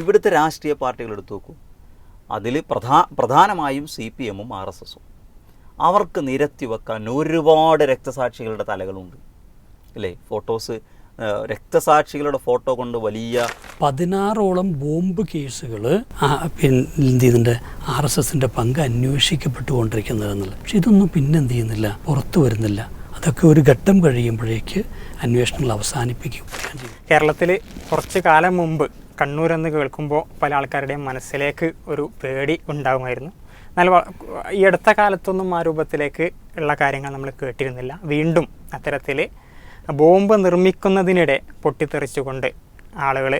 ഇവിടുത്തെ രാഷ്ട്രീയ പാർട്ടികൾ എടുത്തു നോക്കൂ. അതിൽ പ്രധാ പ്രധാനമായും സി പി എമ്മും ആർ എസ് എസും അവർക്ക് നിരത്തി വെക്കാൻ ഒരുപാട് രക്തസാക്ഷികളുടെ തലകളുണ്ട്. അല്ലേ? ഫോട്ടോസ് രക്തസാക്ഷികളുടെ ഫോട്ടോ കൊണ്ട് വലിയ പതിനാറോളം ബോംബ് കേസുകൾ പിന്നെ എന്ത് ചെയ്യുന്നുണ്ട് ആർ എസ് എസിന്റെ പങ്ക് അന്വേഷിക്കപ്പെട്ടുകൊണ്ടിരിക്കുന്നത് എന്നുള്ളത്. പക്ഷെ ഇതൊന്നും പിന്നെ എന്ത് ചെയ്യുന്നില്ല? പുറത്തു വരുന്നില്ല. അതൊക്കെ ഒരു ഘട്ടം കഴിയുമ്പോഴേക്ക് അന്വേഷണങ്ങൾ അവസാനിപ്പിക്കും. ചെയ്യും കേരളത്തിൽ കുറച്ച് കാലം മുമ്പ് കണ്ണൂർ എന്ന് കേൾക്കുമ്പോൾ പല ആൾക്കാരുടെയും മനസ്സിലേക്ക് ഒരു പേടി ഉണ്ടാകുമായിരുന്നു എന്നാൽ ഈ അടുത്ത കാലത്തൊന്നും ആ രൂപത്തിലേക്ക് ഉള്ള കാര്യങ്ങൾ നമ്മൾ കേട്ടിരുന്നില്ല. വീണ്ടും അത്തരത്തിൽ ബോംബ് നിർമ്മിക്കുന്നതിനിടെ പൊട്ടിത്തെറിച്ചുകൊണ്ട് ആളുകൾ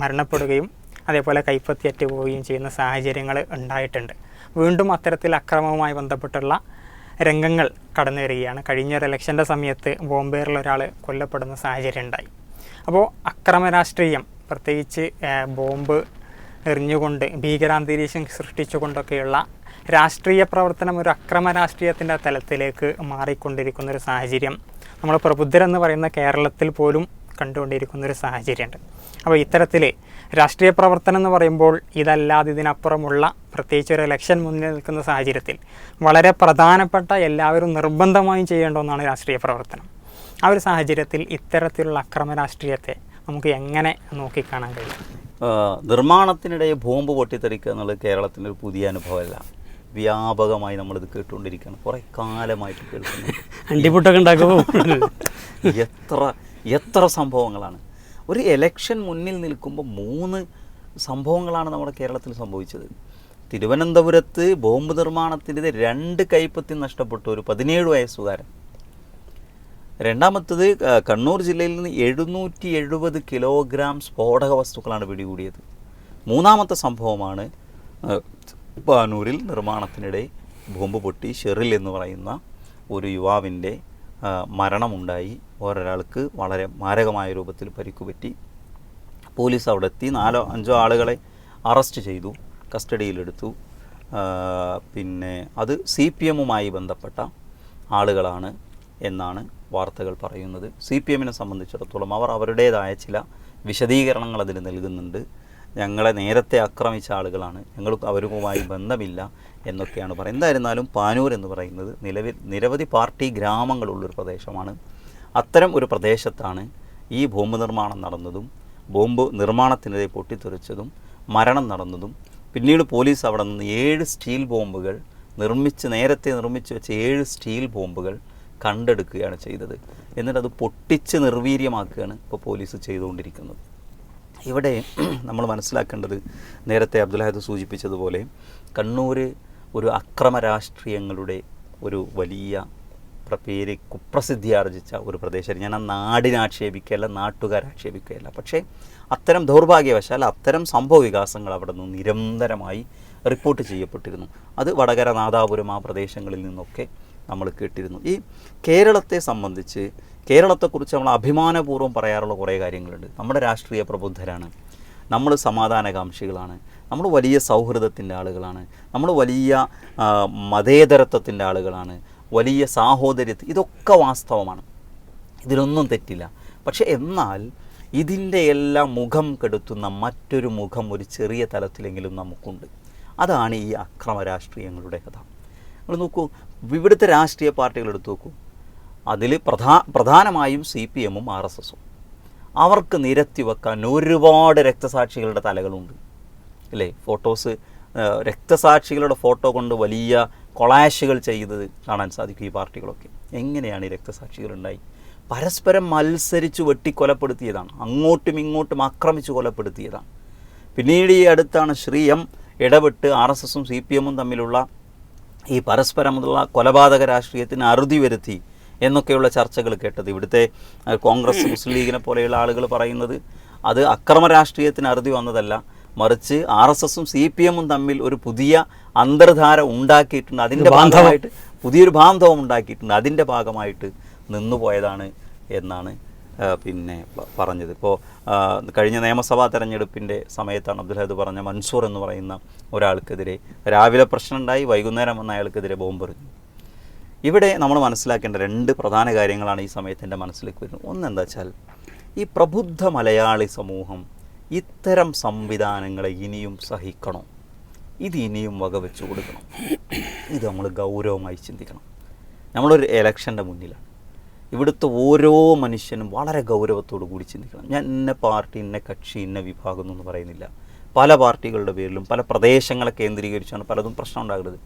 മരണപ്പെടുകയും അതേപോലെ കൈപ്പത്തിയറ്റ് പോവുകയും ചെയ്യുന്ന സാഹചര്യങ്ങൾ ഉണ്ടായിട്ടുണ്ട്. വീണ്ടും അത്തരത്തിൽ അക്രമവുമായി ബന്ധപ്പെട്ടുള്ള രംഗങ്ങൾ കടന്നു വരികയാണ് കഴിഞ്ഞ ഒരു ഇലക്ഷന്റെ സമയത്ത് ബോംബേറിൽ ഒരാൾ കൊല്ലപ്പെടുന്ന സാഹചര്യം ഉണ്ടായി. അപ്പോൾ അക്രമ രാഷ്ട്രീയം പ്രത്യേകിച്ച് ബോംബ് എറിഞ്ഞുകൊണ്ട് ഭീകരാന്തരീക്ഷം സൃഷ്ടിച്ചുകൊണ്ടൊക്കെയുള്ള രാഷ്ട്രീയ പ്രവർത്തനം ഒരു അക്രമ രാഷ്ട്രീയത്തിന്റെ തലത്തിലേക്ക് മാറിക്കൊണ്ടിരിക്കുന്ന ഒരു സാഹചര്യം. നമ്മൾ പ്രബുദ്ധരെന്ന് പറയുന്ന കേരളത്തിൽ പോലും കണ്ടുകൊണ്ടിരിക്കുന്ന ഒരു സാഹചര്യമുണ്ട്. അപ്പോൾ ഇത്തരത്തിൽ രാഷ്ട്രീയ പ്രവർത്തനം എന്ന് പറയുമ്പോൾ ഇതല്ലാതെ ഇതിനപ്പുറമുള്ള പ്രത്യേകിച്ച് ഒരു ഇലക്ഷൻ മുന്നിൽ നിൽക്കുന്ന സാഹചര്യത്തിൽ വളരെ പ്രധാനപ്പെട്ട എല്ലാവരും നിർബന്ധമായും ചെയ്യേണ്ട ഒന്നാണ് രാഷ്ട്രീയ പ്രവർത്തനം. ആ ഒരു സാഹചര്യത്തിൽ ഇത്തരത്തിലുള്ള അക്രമ രാഷ്ട്രീയത്തെ നമുക്ക് എങ്ങനെ നോക്കിക്കാണാൻ കഴിയും? നിർമ്മാണത്തിനിടെ ബോംബ് പൊട്ടിത്തെറിക്കുക എന്നുള്ളത് കേരളത്തിന്റെ ഒരു പുതിയ അനുഭവമല്ല. വ്യാപകമായി നമ്മളിത് കേട്ടുകൊണ്ടിരിക്കുകയാണ്. കുറേ കാലമായിട്ട് കേൾക്കുന്നു. അണ്ടിപുട്ടൊക്കെ എത്ര എത്ര സംഭവങ്ങളാണ്. ഒരു എലക്ഷൻ മുന്നിൽ നിൽക്കുമ്പോൾ മൂന്ന് സംഭവങ്ങളാണ് നമ്മുടെ കേരളത്തിൽ സംഭവിച്ചത്. തിരുവനന്തപുരത്ത് ബോംബ് നിർമ്മാണത്തിന്റെ രണ്ട് കൈപ്പത്തി നഷ്ടപ്പെട്ടു ഒരു പതിനേഴ് വയസ്സുകാരൻ. രണ്ടാമത്തത് കണ്ണൂർ ജില്ലയിൽ നിന്ന് എഴുന്നൂറ്റി എഴുപത് കിലോഗ്രാം സ്ഫോടക വസ്തുക്കളാണ് പിടികൂടിയത്. മൂന്നാമത്തെ സംഭവമാണ് പാനൂരിൽ നിർമ്മാണത്തിനിടെ ബോംബ് പൊട്ടി ഷെറിൽ എന്ന് പറയുന്ന ഒരു യുവാവിന്റെ മരണമുണ്ടായി. ഒരാൾക്ക് വളരെ മാരകമായ രൂപത്തിൽ പരിക്കുപറ്റി പോലീസ് അവിടെ എത്തി നാലോ അഞ്ചോ ആളുകളെ അറസ്റ്റ് ചെയ്തു കസ്റ്റഡിയിലെടുത്തു. പിന്നെ അത് സി പി എമ്മുമായി ബന്ധപ്പെട്ട ആളുകളാണ് എന്നാണ് വാർത്തകൾ പറയുന്നത്. സി പി എമ്മിനെ സംബന്ധിച്ചിടത്തോളം അവർ അവരുടേതായ ചില വിശദീകരണങ്ങൾ അതിൽ നൽകുന്നുണ്ട്. ഞങ്ങളെ നേരത്തെ ആക്രമിച്ച ആളുകളാണ്. ഞങ്ങൾ അവരുമായി ബന്ധമില്ല എന്നൊക്കെയാണ് പറയുന്നത്. എന്തായിരുന്നാലും പാനൂർ എന്ന് പറയുന്നത് നിലവിൽ നിരവധി പാർട്ടി ഗ്രാമങ്ങളുള്ളൊരു പ്രദേശമാണ്. അത്തരം ഒരു പ്രദേശത്താണ് ഈ ബോംബ് നിർമ്മാണം നടന്നതും ബോംബ് നിർമ്മാണത്തിനെതിരെ പൊട്ടിത്തെറിച്ചതും മരണം നടന്നതും. പിന്നീട് പോലീസ് അവിടെ നിന്ന് ഏഴ് സ്റ്റീൽ ബോംബുകൾ നിർമ്മിച്ച് നേരത്തെ നിർമ്മിച്ച് വെച്ച ഏഴ് സ്റ്റീൽ ബോംബുകൾ കണ്ടെടുക്കുകയാണ് ചെയ്തത്. എന്നിട്ട് അത് പൊട്ടിച്ച് നിർവീര്യമാക്കുകയാണ് ഇപ്പോൾ പോലീസ് ചെയ്തുകൊണ്ടിരിക്കുന്നത്. ഇവിടെ നമ്മൾ മനസ്സിലാക്കേണ്ടത് നേരത്തെ അബ്ദുൽഹാദ് സൂചിപ്പിച്ചതുപോലെ കണ്ണൂർ ഒരു അക്രമ രാഷ്ട്രീയങ്ങളുടെ ഒരു വലിയ പ്ര- പേര് കുപ്രസിദ്ധി ആർജിച്ച ഒരു പ്രദേശം. ഞാൻ ആ നാടിനെ ആക്ഷേപിക്കുകയല്ല നാട്ടുകാരെ ആക്ഷേപിക്കുകയല്ല. പക്ഷേ അത്തരം ദൗർഭാഗ്യവശാൽ അത്തരം സംഭവ വികാസങ്ങൾ അവിടെ നിന്ന് നിരന്തരമായി റിപ്പോർട്ട് ചെയ്യപ്പെട്ടിരുന്നു. അത് വടകര നാദാപുരം ആ പ്രദേശങ്ങളിൽ നിന്നൊക്കെ നമ്മൾ കേട്ടിരുന്നു. ഈ കേരളത്തെ സംബന്ധിച്ച് കേരളത്തെക്കുറിച്ച് നമ്മൾ അഭിമാനപൂർവം പറയാറുള്ള കുറേ കാര്യങ്ങളുണ്ട്. നമ്മുടെ രാഷ്ട്രീയ പ്രബുദ്ധരാണ്. നമ്മൾ സമാധാനകാംക്ഷികളാണ്. നമ്മൾ വലിയ സൗഹൃദത്തിന്റെ ആളുകളാണ്. നമ്മൾ വലിയ മതേതരത്വത്തിന്റെ ആളുകളാണ്. വലിയ സാഹോദര്യത്തിൽ ഇതൊക്കെ വാസ്തവമാണ്. ഇതിലൊന്നും തെറ്റില്ല. പക്ഷേ എന്നാൽ ഇതിന്റെ എല്ലാം മുഖം കെടുത്തുന്ന മറ്റൊരു മുഖം ഒരു ചെറിയ തലത്തിലെങ്കിലും നമുക്കുണ്ട്. അതാണ് ഈ അക്രമ രാഷ്ട്രീയങ്ങളുടെ കഥ. നിങ്ങൾ നോക്കൂ ഇവിടുത്തെ രാഷ്ട്രീയ പാർട്ടികൾ എടുത്തു നോക്കൂ. അതിൽ പ്രധാ പ്രധാനമായും സി പി എമ്മും ആർ എസ് എസും. അവർക്ക് നിരത്തി വെക്കാൻ ഒരുപാട് രക്തസാക്ഷികളുടെ തലകളുണ്ട്. അല്ലേ? ഫോട്ടോസ് രക്തസാക്ഷികളുടെ ഫോട്ടോ കൊണ്ട് വലിയ കൊളാഷുകൾ ചെയ്തത് കാണാൻ സാധിക്കും ഈ പാർട്ടികളൊക്കെ. എങ്ങനെയാണ് ഈ രക്തസാക്ഷികളുണ്ടായി? പരസ്പരം മത്സരിച്ച് വെട്ടിക്കൊലപ്പെടുത്തിയതാണ്. അങ്ങോട്ടും ഇങ്ങോട്ടും ആക്രമിച്ച് കൊലപ്പെടുത്തിയതാണ്. പിന്നീട് ഈ അടുത്താണ് ശ്രീ എം ഇടപെട്ട് ആർ എസ് എസും സി പി എമ്മും തമ്മിലുള്ള ഈ പരസ്പരമുള്ള കൊലപാതക രാഷ്ട്രീയത്തിന് അറുതി വരുത്തി എന്നൊക്കെയുള്ള ചർച്ചകൾ കേട്ടത് ഇവിടുത്തെ കോൺഗ്രസ് മുസ്ലിം ലീഗിനെ പോലെയുള്ള ആളുകൾ പറയുന്നത് അത് അക്രമ രാഷ്ട്രീയത്തിന് അറുതി വന്നതല്ല. മറിച്ച് ആർ എസ് എസും സി പി എമ്മും തമ്മിൽ ഒരു പുതിയ അന്തർധാര ഉണ്ടാക്കിയിട്ടുണ്ട്. അതിന്റെ ബാന്ധവമായിട്ട് ഭാഗമായിട്ട് പുതിയൊരു ബാന്ധവം ഉണ്ടാക്കിയിട്ടുണ്ട്. അതിന്റെ ഭാഗമായിട്ട് നിന്നുപോയതാണ് എന്നാണ് പിന്നെ പറഞ്ഞത്. ഇപ്പോൾ കഴിഞ്ഞ നിയമസഭാ തെരഞ്ഞെടുപ്പിന്റെ സമയത്താണ് അബ്ദുൽഹദ് പറഞ്ഞ മൻസൂർ എന്ന് പറയുന്ന ഒരാൾക്കെതിരെ രാവിലെ പ്രശ്നമുണ്ടായി വൈകുന്നേരം വന്ന അയാൾക്കെതിരെ ബോംബെറിഞ്ഞു ഇവിടെ നമ്മൾ മനസ്സിലാക്കേണ്ട രണ്ട് പ്രധാന കാര്യങ്ങളാണ് ഈ സമയത്ത് എന്റെ മനസ്സിലേക്ക് വരുന്നത്. ഒന്നെന്താ വെച്ചാൽ ഈ പ്രബുദ്ധ മലയാളി സമൂഹം ഇത്തരം സംവിധാനങ്ങളെ ഇനിയും സഹിക്കണം. ഇത് ഇനിയും വകവെച്ച് കൊടുക്കണം. ഇത് നമ്മൾ ഗൗരവമായി ചിന്തിക്കണം. നമ്മളൊരു എലക്ഷന്റെ മുന്നിലാണ്. ഇവിടുത്തെ ഓരോ മനുഷ്യനും വളരെ ഗൗരവത്തോടു കൂടി ചിന്തിക്കണം. ഞാൻ ഇന്ന പാർട്ടി ഇന്ന കക്ഷി ഇന്ന വിഭാഗം എന്നൊന്നും പറയുന്നില്ല. പല പാർട്ടികളുടെ പേരിലും പല പ്രദേശങ്ങളെ കേന്ദ്രീകരിച്ചാണ് പലതും പ്രശ്നം ഉണ്ടാകരുത്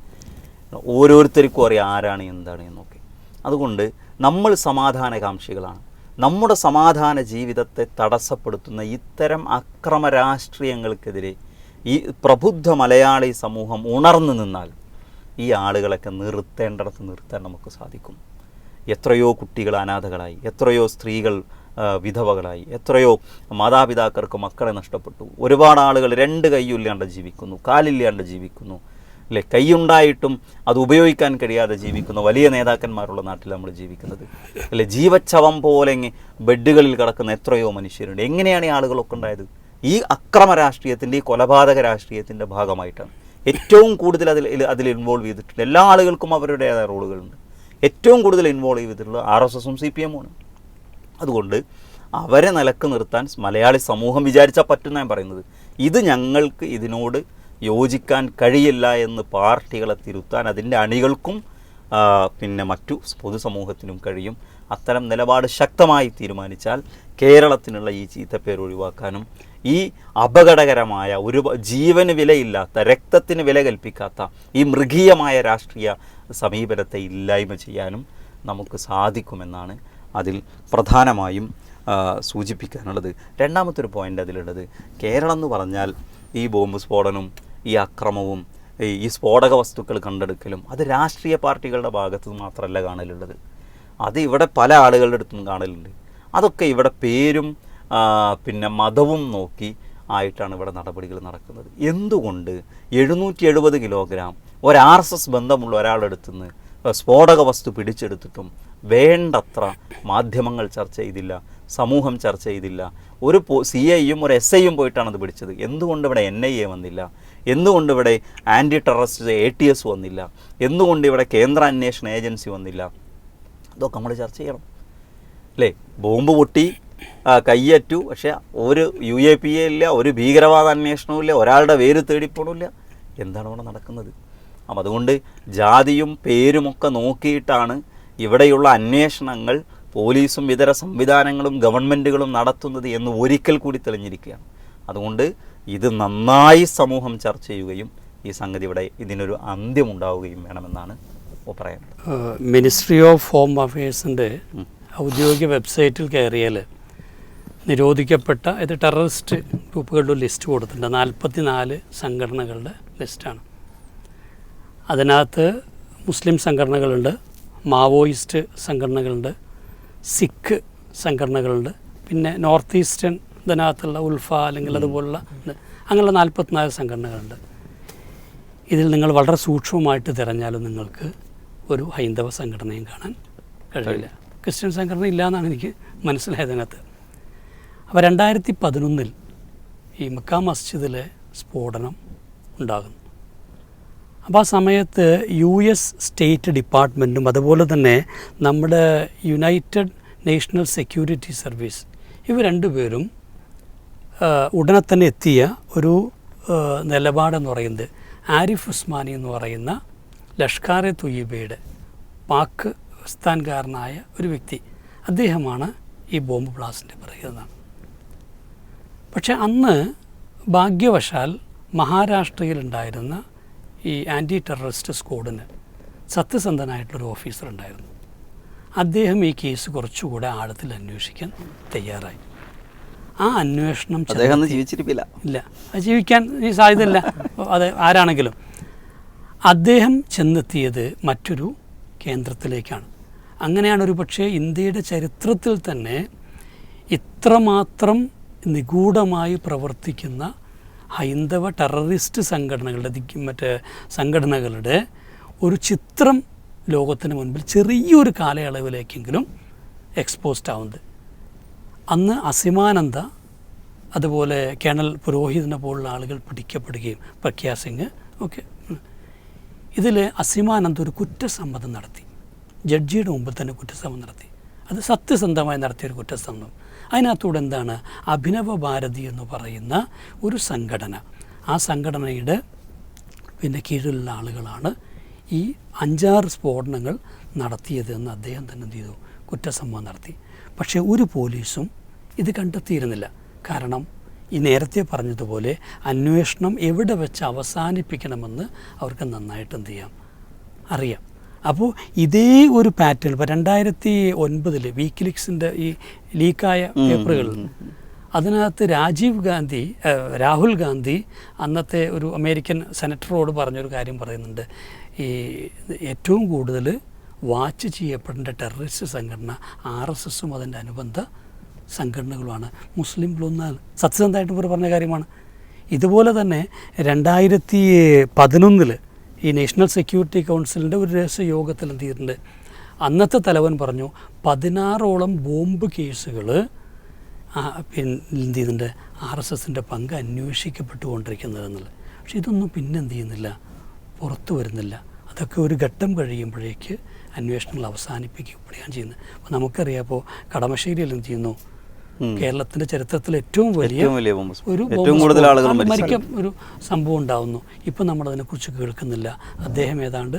ഓരോരുത്തർക്കും അറിയാം ആരാണ് എന്താണ് എന്നൊക്കെ. അതുകൊണ്ട് നമ്മൾ സമാധാനകാംക്ഷികളാണ്. നമ്മുടെ സമാധാന ജീവിതത്തെ തടസ്സപ്പെടുത്തുന്ന ഇത്തരം അക്രമ രാഷ്ട്രീയങ്ങൾക്കെതിരെ ഈ പ്രബുദ്ധ മലയാളി സമൂഹം ഉണർന്നു നിന്നാൽ ഈ ആളുകളൊക്കെ നിർത്തേണ്ടിടത്ത് നിർത്താൻ നമുക്ക് സാധിക്കും. എത്രയോ കുട്ടികൾ അനാഥകളായി എത്രയോ സ്ത്രീകൾ വിധവകളായി എത്രയോ മാതാപിതാക്കൾക്ക് മക്കളെ നഷ്ടപ്പെട്ടു. ഒരുപാട് ആളുകൾ രണ്ട് കൈയില്ലാണ്ട് ജീവിക്കുന്നു കാലില്ലാണ്ട് ജീവിക്കുന്നു. അല്ലേ? കൈയുണ്ടായിട്ടും അത് ഉപയോഗിക്കാൻ കഴിയാതെ ജീവിക്കുന്ന. വലിയ നേതാക്കന്മാരുള്ള നാട്ടിൽ നമ്മൾ ജീവിക്കുന്നത്. അല്ലേ? ജീവച്ഛവം പോലെ ബെഡുകളിൽ കിടക്കുന്ന എത്രയോ മനുഷ്യരുണ്ട്. എങ്ങനെയാണ് ഈ ആളുകളൊക്കെ ഉണ്ടായത്? ഈ അക്രമ രാഷ്ട്രീയത്തിന്റെ ഈ കൊലപാതക രാഷ്ട്രീയത്തിന്റെ ഭാഗമായിട്ടാണ്. ഏറ്റവും കൂടുതൽ അതിൽ അതിൽ ഇൻവോൾവ് ചെയ്തിട്ടുണ്ട്. എല്ലാ ആളുകൾക്കും അവരുടേതായ റോളുകളുണ്ട് ഏറ്റവും കൂടുതൽ ഇൻവോൾവ് ചെയ്തിട്ടുള്ളത് ആർ എസ് എസും സി പി എമ്മുമാണ് അതുകൊണ്ട് അവരെ നിലയ്ക്ക് നിർത്താൻ മലയാളി സമൂഹം വിചാരിച്ചാൽ പറ്റുന്ന ഞാൻ പറയുന്നത്. ഇത് ഞങ്ങൾക്ക് ഇതിനോട് യോജിക്കാൻ കഴിയില്ല എന്ന് പാർട്ടികളെ തിരുത്താൻ അതിന്റെ അണികൾക്കും പിന്നെ മറ്റു പൊതുസമൂഹത്തിനും കഴിയും. അത്തരം നിലപാട് ശക്തമായി തീരുമാനിച്ചാൽ കേരളത്തിനുള്ള ഈ ചീത്തപ്പേര് ഒഴിവാക്കാനും ഈ അപകടകരമായ ഒരു ജീവന് വിലയില്ലാത്ത രക്തത്തിന് വില കൽപ്പിക്കാത്ത ഈ മൃഗീയമായ രാഷ്ട്രീയ സമീപനത്തെ ഇല്ലായ്മ ചെയ്യാനും നമുക്ക് സാധിക്കുമെന്നാണ് അതിൽ പ്രധാനമായും സൂചിപ്പിക്കാനുള്ളത്. രണ്ടാമത്തൊരു പോയിന്റ് അതിലുള്ളത് കേരളം എന്ന് പറഞ്ഞാൽ ഈ ബോംബ് സ്ഫോടനവും ഈ അക്രമവും ഈ സ്ഫോടക വസ്തുക്കൾ കണ്ടെടുക്കലും അത് രാഷ്ട്രീയ പാർട്ടികളുടെ ഭാഗത്ത് മാത്രമല്ല കാണലുള്ളത്. അത് ഇവിടെ പല ആളുകളുടെ അടുത്തും കാണലുണ്ട്. അതൊക്കെ ഇവിടെ പേരും പിന്നെ മതവും നോക്കി ആയിട്ടാണ് ഇവിടെ നടപടികൾ നടക്കുന്നത്. എന്തുകൊണ്ട് എഴുന്നൂറ്റി എഴുപത് കിലോഗ്രാം ഒരു എസ് എസ് ബന്ധമുള്ള ഒരാളുടെ അടുത്തുനിന്ന് സ്ഫോടക വസ്തു പിടിച്ചെടുത്തിട്ടും വേണ്ടത്ര മാധ്യമങ്ങൾ ചർച്ച ചെയ്തില്ല സമൂഹം ചർച്ച ചെയ്തില്ല. ഒരു സി ഐയും ഒരു എസ് ഐയും പോയിട്ടാണ് അത് പിടിച്ചത്. എന്തുകൊണ്ട് ഇവിടെ എൻ ഐ എ വന്നില്ല? എന്തുകൊണ്ട് ഇവിടെ anti terrorist A T S വന്നില്ല? എന്തുകൊണ്ട് ഇവിടെ കേന്ദ്ര അന്വേഷണ ഏജൻസി വന്നില്ല? ഇതൊക്കെ നമ്മൾ ചർച്ച ചെയ്യണം. അല്ലേ? ബോംബ് പൊട്ടി കയ്യറ്റു. പക്ഷേ ഒരു യു എ പി എ ഇല്ല ഒരു ഭീകരവാദ അന്വേഷണവും ഇല്ല ഒരാളുടെ പേര് തേടിപ്പോണില്ല എന്താണ് ഇവിടെ നടക്കുന്നത്? അപ്പം അതുകൊണ്ട് ജാതിയും പേരുമൊക്കെ നോക്കിയിട്ടാണ് ഇവിടെയുള്ള അന്വേഷണങ്ങൾ പോലീസും ഇതര സംവിധാനങ്ങളും ഗവൺമെന്റുകളും നടത്തുന്നത് എന്ന് ഒരിക്കൽ കൂടി തെളിഞ്ഞിരിക്കുകയാണ്. അതുകൊണ്ട് ഇത് നന്നായി സമൂഹം ചർച്ച ചെയ്യുകയും ഈ സംഗതി ഇവിടെ ഇതിനൊരു അന്ത്യമുണ്ടാവുകയും വേണമെന്നാണ് പറയാനുള്ളത് മിനിസ്ട്രി ഓഫ് ഹോം അഫയേഴ്സിന്റെ ഔദ്യോഗിക വെബ്സൈറ്റിൽ കയറിയാൽ നിരോധിക്കപ്പെട്ട ഇത് ടെററിസ്റ്റ് ഗ്രൂപ്പുകളുടെ ലിസ്റ്റ് കൊടുത്തിട്ടുണ്ട്. നാൽപ്പത്തി നാല് സംഘടനകളുടെ ലിസ്റ്റാണ് അതിനകത്ത് മുസ്ലിം സംഘടനകളുണ്ട് മാവോയിസ്റ്റ് സംഘടനകളുണ്ട് സിഖ് സംഘടനകളുണ്ട് പിന്നെ നോർത്ത് ഈസ്റ്റേൺ ഇതിനകത്തുള്ള ഉൽഫ അല്ലെങ്കിൽ അതുപോലുള്ള അങ്ങനെയുള്ള നാൽപ്പത്തിനാല് സംഘടനകളുണ്ട്. ഇതിൽ നിങ്ങൾ വളരെ സൂക്ഷ്മമായിട്ട് തിരഞ്ഞാലും നിങ്ങൾക്ക് ഒരു ഹൈന്ദവ സംഘടനയും കാണാൻ കഴിയില്ല. ക്രിസ്ത്യൻ സംഘടന ഇല്ല എന്നാണ് എനിക്ക് മനസ്സിലായതിനകത്ത് അപ്പോൾ രണ്ടായിരത്തി പതിനൊന്നിൽ ഈ മക്ക മസ്ജിദിലെ സ്ഫോടനം ഉണ്ടാകുന്നു. അപ്പോൾ ആ സമയത്ത് യു എസ് സ്റ്റേറ്റ് ഡിപ്പാർട്ട്മെന്റും അതുപോലെ തന്നെ നമ്മുടെ യുണൈറ്റഡ് നേഷണൽ സെക്യൂരിറ്റി സർവീസ് ഇവ രണ്ടുപേരും ഉടനെ തന്നെ എത്തിയ ഒരു നിലപാടെന്ന് പറയുന്നത് ആരിഫ് ഉസ്മാനി എന്ന് പറയുന്ന ലഷ്കാറെ തുയ്യബയുടെ പാകിസ്ഥാൻകാരനായ ഒരു വ്യക്തി. അദ്ദേഹമാണ് ഈ ബോംബ് ബ്ലാസ്റ്റിന്റെ പറയുന്നതാണ് പക്ഷെ അന്ന് ഭാഗ്യവശാൽ മഹാരാഷ്ട്രയിലുണ്ടായിരുന്ന ഈ ആന്റി ടെററിസ്റ്റ് സ്ക്വാഡിന് സത്യസന്ധനായിട്ടുള്ളൊരു ഓഫീസർ ഉണ്ടായിരുന്നു അദ്ദേഹം ഈ കേസ് കുറച്ചുകൂടെ ആഴത്തിൽ അന്വേഷിക്കാൻ തയ്യാറായി. ആ അന്വേഷണം ജീവിച്ചിരിപ്പില്ല. ഇല്ല. ജീവിക്കാൻ ഈ സാധ്യതയില്ല. അത് ആരാണെങ്കിലും. അദ്ദേഹം ചെന്നെത്തിയത് മറ്റൊരു കേന്ദ്രത്തിലേക്കാണ്. അങ്ങനെയാണ് ഒരു പക്ഷേ ഇന്ത്യയുടെ ചരിത്രത്തിൽ തന്നെ ഇത്രമാത്രം നിഗൂഢമായി പ്രവർത്തിക്കുന്ന ഹൈന്ദവ ടെററിസ്റ്റ് സംഘടനകളുടെ മറ്റേ സംഘടനകളുടെ ഒരു ചിത്രം ലോകത്തിന് മുൻപിൽ ചെറിയൊരു കാലയളവിലേക്കെങ്കിലും എക്സ്പോസ്ഡ് ആവുന്നത്. അന്ന് അസിമാനന്ദ അതുപോലെ കേണൽ പുരോഹിതനെ പോലുള്ള ആളുകൾ പിടിക്കപ്പെടുകയും പ്രഖ്യാ സിംഗ് ഇതിൽ അസിമാനന്ദ് ഒരു കുറ്റസമ്മതം നടത്തി. ജഡ്ജിയുടെ മുമ്പിൽ തന്നെ കുറ്റസമ്മതം നടത്തി. അത് സത്യസന്ധമായി നടത്തിയൊരു കുറ്റസമ്മതം. അതിനകത്തൂടെ എന്താണ്? അഭിനവ ഭാരതി എന്ന് പറയുന്ന ഒരു സംഘടന. ആ സംഘടനയുടെ പിന്നെ കീഴിലുള്ള ആളുകളാണ് ഈ അഞ്ചാറ് സ്ഫോടനങ്ങൾ നടത്തിയത് എന്ന് അദ്ദേഹം തന്നെ എന്ത് ചെയ്തു? കുറ്റസമ്മതം നടത്തി. പക്ഷേ ഒരു പോലീസും ഇത് കണ്ടെത്തിയിരുന്നില്ല. കാരണം ഈ നേരത്തെ പറഞ്ഞതുപോലെ അന്വേഷണം എവിടെ വെച്ച് അവസാനിപ്പിക്കണമെന്ന് അവർക്ക് നന്നായിട്ട് എന്ത് ചെയ്യാം? അറിയാം. അപ്പോൾ ഇതേ ഒരു പാറ്റേൺ ഇപ്പോൾ രണ്ടായിരത്തി ഒൻപതിൽ വീക്കിലിക്സിന്റെ ഈ ലീക്കായ പേപ്പറുകൾ അതിനകത്ത് രാജീവ് ഗാന്ധി രാഹുൽ ഗാന്ധി അന്നത്തെ ഒരു അമേരിക്കൻ സെനറ്ററോട് പറഞ്ഞൊരു കാര്യം പറയുന്നുണ്ട്. ഈ ഏറ്റവും കൂടുതൽ വാച്ച് ചെയ്യപ്പെടേണ്ട ടെററിസ്റ്റ് സംഘടന ആർ എസ് എസും അതിന്റെ അനുബന്ധ സംഘടനകളുമാണ്. മുസ്ലിം ലൊന്നാൽ സത്യസന്ധമായിട്ട് ഇവർ പറഞ്ഞ കാര്യമാണ്. ഇതുപോലെ തന്നെ രണ്ടായിരത്തി പതിനൊന്നിൽ ഈ നാഷണൽ സെക്യൂരിറ്റി കൗൺസിലിന്റെ ഒരു രഹസ്യ യോഗത്തിൽ എന്ത് ചെയ്തിട്ടുണ്ട്? അന്നത്തെ തലവൻ പറഞ്ഞു പതിനാറോളം ബോംബ് കേസുകൾ പിന്നെ എന്ത് ചെയ്യുന്നുണ്ട് ആർ എസ് എസിന്റെ പങ്ക് അന്വേഷിക്കപ്പെട്ടുകൊണ്ടിരിക്കുന്നതെന്നുള്ളത് പക്ഷേ ഇതൊന്നും പിന്നെ എന്ത് ചെയ്യുന്നില്ല പുറത്തു വരുന്നില്ല. അതൊക്കെ ഒരു ഘട്ടം കഴിയുമ്പോഴേക്ക് അന്വേഷണങ്ങൾ അവസാനിപ്പിക്കുകയാണ് ചെയ്യുന്നത് അപ്പോൾ നമുക്കറിയാം അപ്പോൾ കടമശ്ശേരിയിൽ എന്ത് ചെയ്യുന്നു? ഉം. കേരളത്തിന്റെ ചരിത്രത്തിൽ ഏറ്റവും വലിയ ഒരു ഏറ്റവും കൂടുതൽ ആളുകൾ മരിച്ച. ഒരു സംഭവം ഉണ്ടാവുന്നു. ഇപ്പം നമ്മൾ അതിനെക്കുറിച്ച് കേൾക്കുന്നില്ല. അദ്ദേഹം ഏതാണ്ട്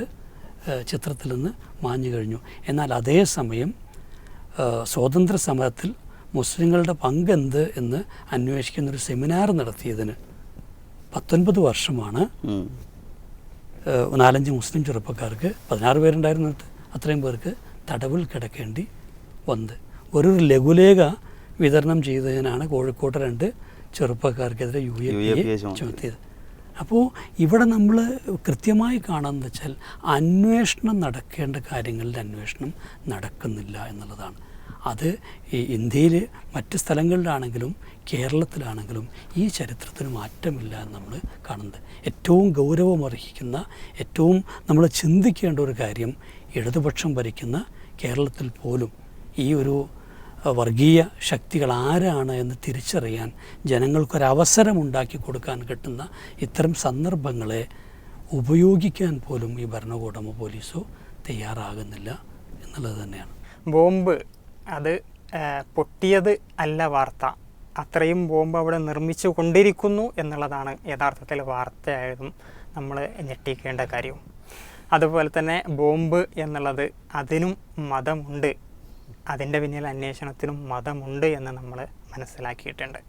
ചിത്രത്തിൽ നിന്ന് മാഞ്ഞു കഴിഞ്ഞു. എന്നാൽ അതേസമയം സ്വാതന്ത്ര്യ സമരത്തിൽ മുസ്ലിങ്ങളുടെ പങ്കെന്ത് എന്ന് അന്വേഷിക്കുന്ന ഒരു സെമിനാർ നടത്തിയതിന് പത്തൊൻപത് വർഷമാണ് നാലഞ്ച് മുസ്ലിം ചെറുപ്പക്കാർക്ക് പതിനാറ് പേരുണ്ടായിരുന്നു അതിനകത്ത്. അത്രയും പേർക്ക് തടവിൽ കിടക്കേണ്ടി വന്നത്. ഒരു ലഘുലേഖ വിതരണം ചെയ്തതിനാണ് കോഴിക്കോട്ട് രണ്ട് ചെറുപ്പക്കാർക്കെതിരെ യു എ പി ചുമത്തിയത്. ചുമത്തിയത്. അപ്പോൾ ഇവിടെ നമ്മൾ കൃത്യമായി കാണാമെന്ന് വെച്ചാൽ അന്വേഷണം നടക്കേണ്ട കാര്യങ്ങളിൽ അന്വേഷണം നടക്കുന്നില്ല എന്നുള്ളതാണ്. അത് ഈ ഇന്ത്യയിൽ മറ്റ് സ്ഥലങ്ങളിലാണെങ്കിലും കേരളത്തിലാണെങ്കിലും ഈ ചരിത്രത്തിന് മാറ്റമില്ല എന്ന് നമ്മൾ കാണുന്നത്. ഏറ്റവും ഗൗരവമർഹിക്കുന്ന ഏറ്റവും നമ്മൾ ചിന്തിക്കേണ്ട ഒരു കാര്യം ഇടതുപക്ഷം ഭരിക്കുന്ന കേരളത്തിൽ പോലും ഈ ഒരു വർഗീയ ശക്തികൾ ആരാണ് എന്ന് തിരിച്ചറിയാൻ ജനങ്ങൾക്കൊരവസരമുണ്ടാക്കി കൊടുക്കാൻ കിട്ടുന്ന ഇത്തരം സന്ദർഭങ്ങളെ ഉപയോഗിക്കാൻ പോലും ഈ ഭരണകൂടമോ പോലീസോ തയ്യാറാകുന്നില്ല എന്നുള്ളത് തന്നെയാണ്. ബോംബ് അത് പൊട്ടിയത് അല്ല വാർത്ത. അത്രയും ബോംബ് അവിടെ നിർമ്മിച്ചു കൊണ്ടിരിക്കുന്നു എന്നുള്ളതാണ് യഥാർത്ഥത്തിൽ വാർത്തയായതും നമ്മൾ ഞെട്ടിക്കേണ്ട കാര്യവും. അതുപോലെ തന്നെ ബോംബ് എന്നുള്ളത് അതിനും മതമുണ്ട്. അതിന്റെ പിന്നിൽ അന്വേഷണത്തിനും മതമുണ്ട് എന്ന് നമ്മൾ മനസ്സിലാക്കിയിട്ടുണ്ട്.